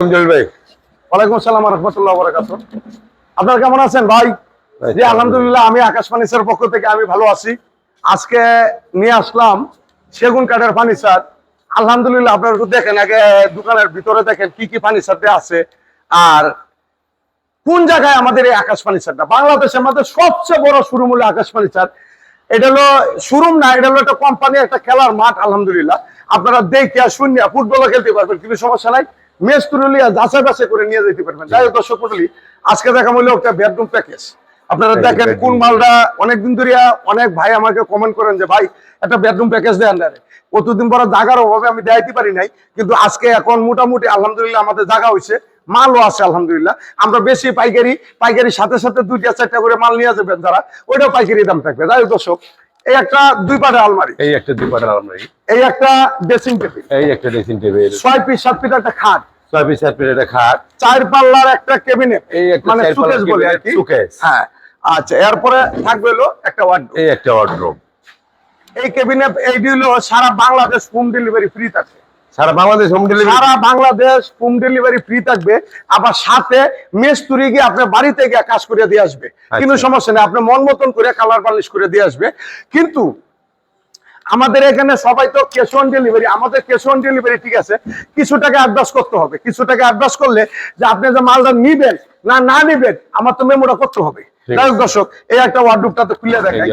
জলিল ওয়ালাইকুম আসসালাম রহমতুল্লাহ বরাকাত আপনারা কেমন আছেন ভাই? জি আলহামদুলিল্লাহ আমি আকাশ ফার্নিচার পক্ষ থেকে আমি ভালো আছি। আজকে নিয়ে আসলাম সেগুন কাঠের ফার্নিচার। আলহামদুলিল্লাহ আপনারা একটু দেখেন আগে দোকানের ভিতরে দেখেন কি কি ফার্নিচারটা আছে। আর কোন জায়গায় আমাদের এই আকাশ ফার্নিচারটা? বাংলাদেশের মধ্যে সবচেয়ে বড় শোরুম হলো আকাশ ফার্নিচার। এটা হলো শোরুম না এটা হলো একটা কোম্পানি একটা খেলার মাঠ আলহামদুলিল্লাহ। আপনারা দেখে শুনিয়া ফুটবলও খেলতে পারবেন কিন্তু সমস্যা নাই। যাচাই বাছাই করে নিয়ে যেতে পারবেন। যাই দর্শক মন্ডলী, আজকে দেখা হলো একটা বেডরুম প্যাকেজ আপনারা দেখেন কোন মালটা অনেকদিন ধরে অনেক ভাই আমাকে কমেন্ট করেন যে ভাই একটা বেডরুম প্যাকেজ দেন না রে। কতদিন পরে জাগার অভাবে আমি দেখাইতে পারি নাই কিন্তু আজকে এখন মোটামুটি আলহামদুলিল্লাহ আমাদের জায়গা হয়েছে মালও আছে আলহামদুলিল্লাহ। আমরা বেশি পাইকারি পাইকারির সাথে সাথে দুইটা চারটা করে মাল নিয়ে যাবেন যারা ওইটাও পাইকারি দাম থাকবে। যাই হোক দর্শক এই একটা দুই পাটের আলমারি। এই একটা দুপাটার আলমারি। এই একটা ড্রেসিং টেবিল এই একটা ড্রেসিং টেবিল ছয় পিস সাত পিস একটা খাট। ছয় পিস সাত পিস একটা খাট। চার পাল্লার একটা কেবিনেট এই একটা মানে সুকেস বলে আর কি হ্যাঁ। আচ্ছা এরপরে থাকবে হলো একটা এই একটা ওয়ার্ড্রোব এই সারা বাংলাদেশ হোম ডেলিভারি ফ্রি থাকবে সারা বাংলাদেশ হোম ডেলিভারি সারা বাংলাদেশ হোম ডেলিভারি ফ্রি থাকবে। আবার সাথে মেস্তুরি গিয়ে আপনার বাড়িতে গিয়ে কাজ করে দিয়ে আসবে। কিন্তু সমস্যা নেই আপনি মন মতন করে কালার পালিশ করে দিয়ে আসবে। কিন্তু আমাদের এখানে সবাই তো ক্যাশ অন ডেলিভারি আমাদের ক্যাশ অন ডেলিভারি ঠিক আছে কিছু টাকা অ্যাডভান্স করতে হবে। কিছু টাকা অ্যাডভান্স করলে যে আপনি যে মালটা নিবেন না না নিবেন আমার তো মেমোটা করতে হবে। দর্শক এই একটা ওয়ার্ডরোবটা তো খুলে দেখাই।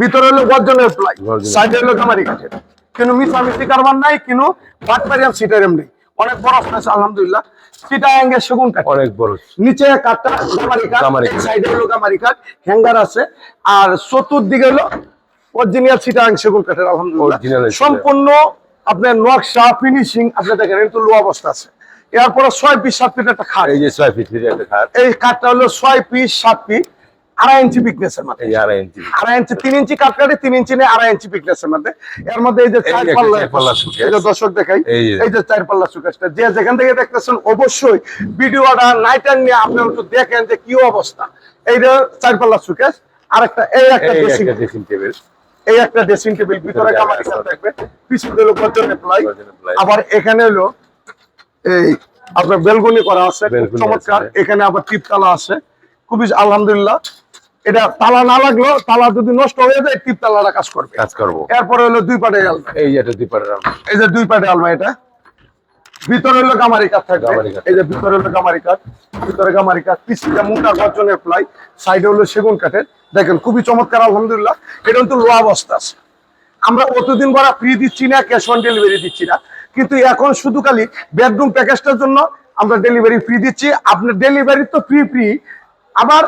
ভিতরে হলো গর্জনের প্লাই সাইডে হলো কামারি কাঠের। কিন্তু মিশামিশি কারবার নাই কিন্তু বাটপারিয়াম নেই অনেক বড় আলহামদুলিল্লাহ। সেগুন কাঠ। অনেক বড় নিচে কাঠটা কাঠ সাইডে হলো কাঠ হ্যাঙ্গার আছে। আর চতুর্দিকে হলো অরিজিনাল সিটা অ্যাঙ্গ সেগুন কাঠের আলহামদুলিল্লাহ। সম্পূর্ণ আপনার নকশা ফিনিশিং আপনি দেখেন কিন্তু লো অবস্থা আছে। এরপরে ছয় পিস সাত পিস একটা খাট। এই যে ছয় পিস একটা খাট। এই কাঠটা হলো ছয় পিস সাত পিস। আড়াই ইঞ্চি মাত্র এই আড়াই ইঞ্চি আড়াই ইঞ্চি তিন ইঞ্চি কাট কাটে তিন ইঞ্চি নেই আড়াই ইঞ্চি মধ্যে। এর মধ্যে এই যে চার পাল্লা। এই যে দর্শক দেখাই এই যে। চার পাল্লা সুকেশটা যে যেখান থেকে দেখতেছেন অবশ্যই ভিডিওটা নাইট নিয়ে আপনারা একটু দেখেন যে কি অবস্থা। এই যে চার পাল্লা সুকেশ আর একটা এই একটা ড্রেসিং টেবিল এই একটা ড্রেসিং টেবিল ভিতরে কামারি। থাকবে। পিছনে হলো গর্জনের প্লাই আবার এখানে হলো এই আপনার বেলগুনি করা আছে চমৎকার। এখানে আবার টিপতালা আছে। খুবই আলহামদুলিল্লাহ। এটা তালা না লাগল তালা যদি নষ্ট হয়ে যায় টিপতালাটা কাজ করবে। কাজ করব। এরপরে হলো দুই পাটে আলমা এই যে একটা দুপাটার আলমারি। এই যে দুই পাটে আলমা এটা। ভিতরে হলো গামারি কাঠ থাকবে। এই যে ভিতরে হলো গামারি কাঠ। ভিতরে গামারি কাঠ পিছিয়ে মোটা গর্জনের প্লাই সাইডে হলো সেগুন কাঠের। দেখেন খুবই চমৎকার আলহামদুলিল্লাহ। এটা কিন্তু লো অবস্থা আছে। আমরা অতদিন ফ্রি দিচ্ছি না ক্যাশ অন ডেলিভারি দিচ্ছি না। কিন্তু এখন শুধু খালি বেডরুম প্যাকেজটার জন্য আমরা ডেলিভারি ফ্রি দিচ্ছি। আপনার ডেলিভারি তো ফ্রি ফ্রি আবার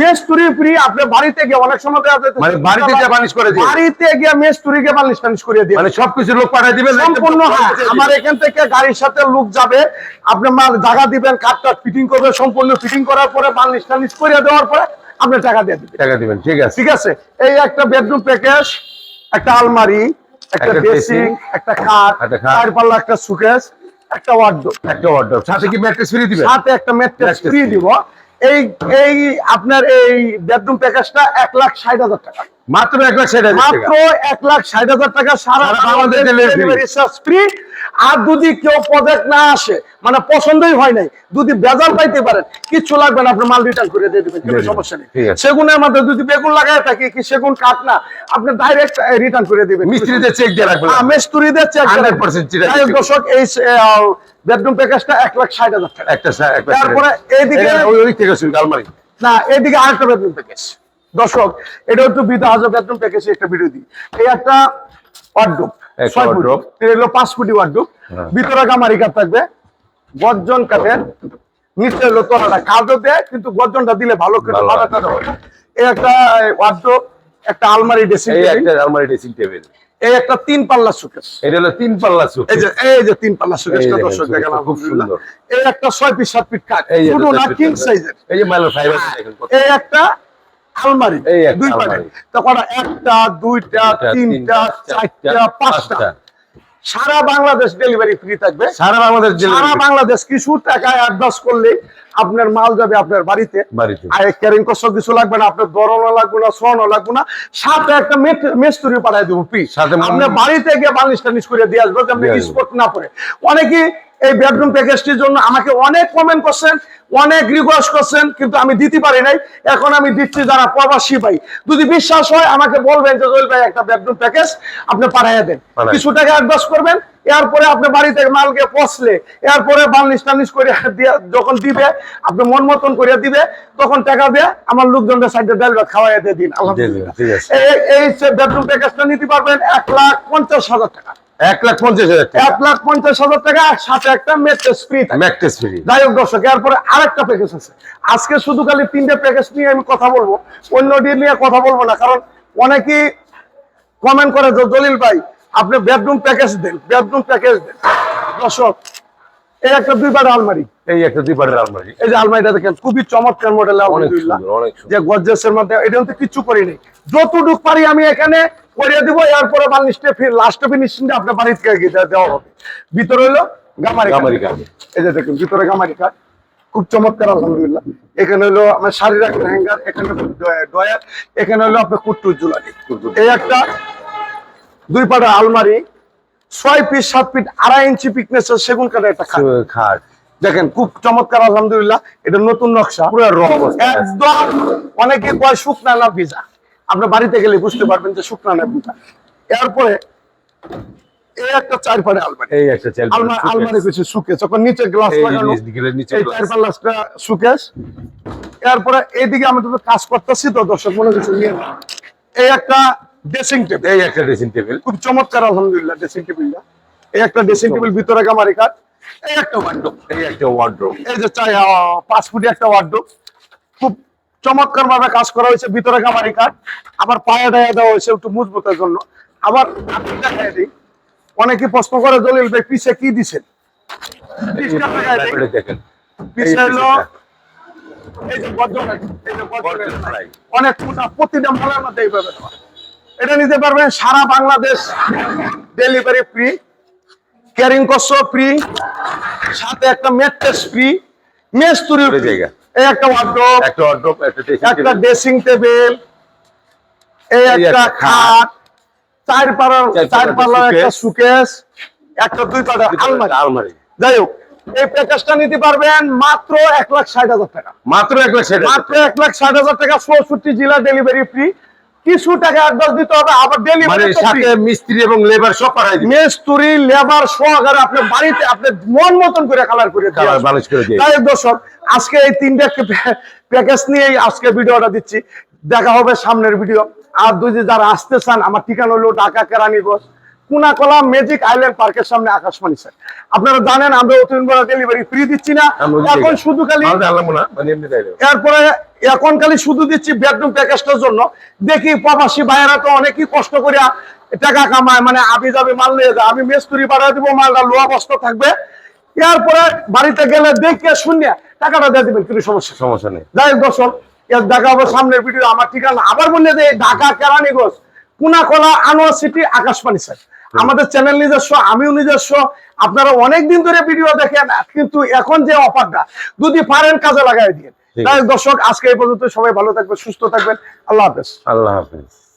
মেস্তুরি ফ্রি আপনি বাড়িতে গিয়ে অনেক সময় মানে বাড়িতে গিয়ে বানিশ করে দিয়ে বাড়িতে গিয়ে মেস্তুরি গিয়ে বালিশ টালিশ করে দিয়ে মানে সবকিছু লোক পাঠিয়ে দিবেন সম্পূর্ণ হ্যাঁ আমার এখান থেকে গাড়ির সাথে লোক যাবে আপনি মাল জায়গা দিবেন কাঠটা ফিটিং করবে সম্পূর্ণ ফিটিং করার পরে বালিশ টালিশ করে দেওয়ার পরে আপনি টাকা দিয়ে দিবেন। টাকা দিবেন ঠিক আছে। ঠিক আছে? এই একটা বেডরুম প্যাকেজ একটা আলমারি একটা ড্রেসিং একটা খাট। চার পাল্লা একটা সুকেস একটা ওয়ার্ডরোব একটা ওয়ার্ড্রোব সাথে কি ম্যাট্রেস ফ্রি দিবেন? সাথে একটা ম্যাট্রেস ফ্রি দিব। এই এই আপনার এই বেডরুম প্যাকেজটা এক লাখ ষাট হাজার টাকা। মাত্র এক লাখ ষাট মাত্র এক লাখ ষাট হাজার টাকা সারা ফ্রি আর যদি কেউ প্রজেক্ট না আসে মানে পছন্দই হয় নাই যদি বেজাল পাইতে পারেন কিচ্ছু লাগবে না আপনি মাল রিটার্ন করে দিয়ে দিবেন কোনো সমস্যা নেই। সেগুনের মধ্যে যদি বেগুন লাগায় থাকি কি সেগুন কাঠ না আপনি ডাইরেক্ট রিটার্ন করে দিবেন। মিস্ত্রিতে চেক দিয়ে রাখবেন। মিস্ত্রিদের চেক 100% চিরা যাই হোক দর্শক এই বেডরুম প্যাকেজটা এক লাখ ষাট হাজার টাকা। একটা তারপরে এইদিকে ওই থেকে শুরু আলমারি। না এদিকে আরেকটা বেডরুম প্যাকেজ দর্শক এটা একটু বিধা হাজার বেডরুম প্যাকেজ একটা ভিডিও দিই। এই একটা ওয়ার্ডরোব ছয় ফুট। এটা হলো পাঁচ ফুটি ওয়ার্ডরোব হ্যাঁ। ভিতরে গামারি কাঠ থাকবে গর্জন কাঠের নিচে হলো তলাটা। কাজও দেয় কিন্তু গর্জনটা দিলে ভালো এই একটা একটা আলমারি ড্রেসিং একটা আলমারি ড্রেসিং টেবিল এই একটা তিন পাল্লা সুকেস এটা হলো তিন পাল্লা সুট এই যে এই যে তিন পাল্লা দেখেন, দর্শক দেখেন খুব সুন্দর। এই একটা ছয় পিস সাত পিস কাঠ এই যে না কিং সাইজের এই যে মাইলো ফাইবার এই একটা আলমারি দুই পাটে আলমারি। তো একটা দুইটা তিনটা চারটা পাঁচটা। সারা বাংলাদেশ ডেলিভারি ফ্রি থাকবে। সারা বাংলাদেশ সারা বাংলাদেশ কিছু টাকা অ্যাডভান্স করলে আপনার মাল যাবে আপনার বাড়িতে। আর ক্যারিং কষ্ট কিছু লাগবে না আপনার দরনও লাগবে না সোয়ানো লাগবে না। সাথে একটা মেস্তুরি পাঠাই দেবো সাথে আপনার বাড়িতে গিয়ে বালিশ টালিশ করে দিয়ে আসবে আপনি। স্পট না পড়ে। অনেকে এই বেডরুম প্যাকেজটির জন্য আমাকে অনেক কমেন্ট করছেন অনেক রিকোয়েস্ট করছেন কিন্তু আমি দিতে পারি নাই। এখন আমি দিচ্ছি যারা প্রবাসী ভাই। যদি বিশ্বাস হয় আমাকে বলবেন যে জয়েল ভাই একটা বেডরুম প্যাকেজ আপনি পাঠাইয়া দেন। কিছু টাকা অ্যাডভান্স করবেন এরপরে আপনি বাড়িতে মাল গিয়ে পচলে এরপরে বার্নিশ টার্নিশ করে দিয়ে যখন দিবে আপনি মন মতন করে দিবে তখন টাকা দিয়ে আমার লোকজনদের সাইডে ডাল ভাত খাওয়াই দিয়ে দিন। আলহামদুলিল্লাহ। এই- বেডরুম প্যাকেজটা নিতে পারবেন এক লাখ পঞ্চাশ হাজার টাকা। এক লাখ পঞ্চাশ হাজার টাকা। এক লাখ পঞ্চাশ হাজার টাকা সাথে একটা মেট্রেস ফ্রি ম্যাকটেস ফ্রি যাই হোক দর্শক এরপরে আরেকটা প্যাকেজ আছে। আজকে শুধু খালি তিনটে প্যাকেজ নিয়ে আমি কথা বলব অন্য দিয়ে নিয়ে কথা বলব না কারণ অনেকেই কমেন্ট করে যে জলিল ভাই আপনি বেডরুম প্যাকেজ দেন বেডরুম প্যাকেজ দেন। দর্শক এই একটা দুই বারের আলমারি। এই একটা দুই পাটের আলমারি। এই যে আলমারিটা দেখেন খুবই চমৎকার মডেল আলহামদুলিল্লাহ। যে গজ্জেসের মধ্যে এটা কিন্তু কিচ্ছু করি নাই যতটুক পারি আমি এখানে করিয়ে দিব এরপরে বার্নিশটা ফির লাস্ট ফিনিশিংটা আপনার বাড়ি থেকে গিয়ে দেওয়া হবে। ভিতরে হলো গামারি গামারি। এই যে দেখুন ভিতরে গামারি কাঠ খুব চমৎকার আলহামদুলিল্লাহ। এখানে হলো আমার রাখার হ্যাঙ্গার এখানে ডয়ার এখানে হলো আপনার কুট্টুর জুলারি এই একটা দুই পাটা আলমারি ছয় পিস সাত ফিট আড়াই ইঞ্চি পিকনেসের সেগুন কাঠের একটা খাট। দেখেন খুব চমৎকার আলহামদুলিল্লাহ। এটা নতুন নকশা। পুরো একদম অনেকে কয় শুকনা না ভিজা। আপনার বাড়িতে গেলে বুঝতে পারবেন যে শুকনা না ভিজা। এরপরে এই একটা চার পাড়ে আলমারি। এই একটা চাল আলমারি আলমারি কিছু যখন নিচে গ্লাস এই লাগানো। নিচ এই চার পাল্লাসটা সুকেস এরপরে এইদিকে আমি তো কাজ করতেছি তো দর্শক মনে কিছু নিয়ে এই একটা ড্রেসিং টেবিল এই একটা ড্রেসিং টেবিল খুব চমৎকার আলহামদুলিল্লাহ ড্রেসিং টেবিলটা এই একটা ড্রেসিং টেবিল ভিতরে গামারি কাঠ এই একটা ওয়ার্ডরোব এই একটা ওয়ার্ড্রোব এই যে চাই পাঁচ ফুটি একটা ওয়ার্ডরোব খুব চমৎকার ভাবে কাজ করা হয়েছে ভিতরে গামারি কাঠ। আবার পায়ে ডায়া দেওয়া হয়েছে একটু মজবুতের জন্য। আবার আপনি দেখাই দিই অনেকে প্রশ্ন করে দলিল ভাই পিছে কি দিছেন? পিছে হলো এই যে বজ্রনাথ, এই যে অনেক প্রতিটা মালের মধ্যে এইভাবে। এটা নিতে পারবেন সারা Bangladesh delivery free carrying cost free সাথে একটা মেট্রেস ফ্রি মেস্তুরি পুরো জায়গা। এই একটা ওয়ার্ডরোব একটা ওয়ার্ড্রোব একটা ড্রেসিং টেবিল এই একটা খাট। চার পাড়ার চার পাল্লার একটা একটা দুই পাড়ার আলমারি। আলমারি। যাই হোক এই প্যাকেজটা নিতে পারবেন মাত্র এক লাখ ষাট হাজার টাকা। মাত্র এক লাখ মাত্র এক লাখ ষাট হাজার টাকা চৌষট্টি জেলা ডেলিভারি ফ্রি কিছু টাকা অ্যাডভান্স দিতে হবে আবার মানে ডেলিভারি সাথে মিস্ত্রি এবং লেবার সব পাঠাই মিস্ত্রি লেবার সহকারে বাড়িতে আপনি মন মতন করে কালার করে কালার বালিশ করে দিয়ে। তাই দর্শক আজকে এই তিনটে প্যাকেজ নিয়েই আজকে ভিডিওটা দিচ্ছি। দেখা হবে সামনের ভিডিও আর দুই যে যারা আসতে চান আমার ঠিকানা হলো ঢাকা কেরানীগঞ্জ। কুনাকলা ম্যাজিক আইল্যান্ড পার্কের সামনে আকাশবাণী স্যার। আপনারা জানেন আমরা অতিন বড় ডেলিভারি ফ্রি দিচ্ছি না। এখন শুধু খালি মানে। এরপরে এখন খালি শুধু দিচ্ছি বেডরুম প্যাকেজটার জন্য। দেখি প্রবাসী ভাইয়েরা তো অনেকই কষ্ট করে টাকা কামায় মানে আবি যাবে মাল নিয়ে যায় আমি মেস্তুরি পাঠিয়ে দিব মালটা লোয়া বস্তা থাকবে। এরপরে বাড়িতে গেলে দেখে শুনিয়া টাকাটা দিয়ে দিবেন কোনো সমস্যা সমস্যা নেই। যাই হোক দর্শক এর দেখা হবে সামনের ভিডিও আমার ঠিকানা আবার বললে যে ঢাকা কেরানীগঞ্জ কুনাকলা আনোয়ার সিটি আকাশবাণী স্যার। আমাদের চ্যানেল নিজস্ব আমিও নিজস্ব। আপনারা অনেক দিন ধরে ভিডিও দেখেন কিন্তু এখন যে অফারটা যদি পারেন কাজে লাগাই দিয়ে তাই দর্শক আজকে এই পর্যন্ত সবাই ভালো থাকবেন সুস্থ থাকবেন। আল্লাহ হাফেজ। আল্লাহ হাফিজ।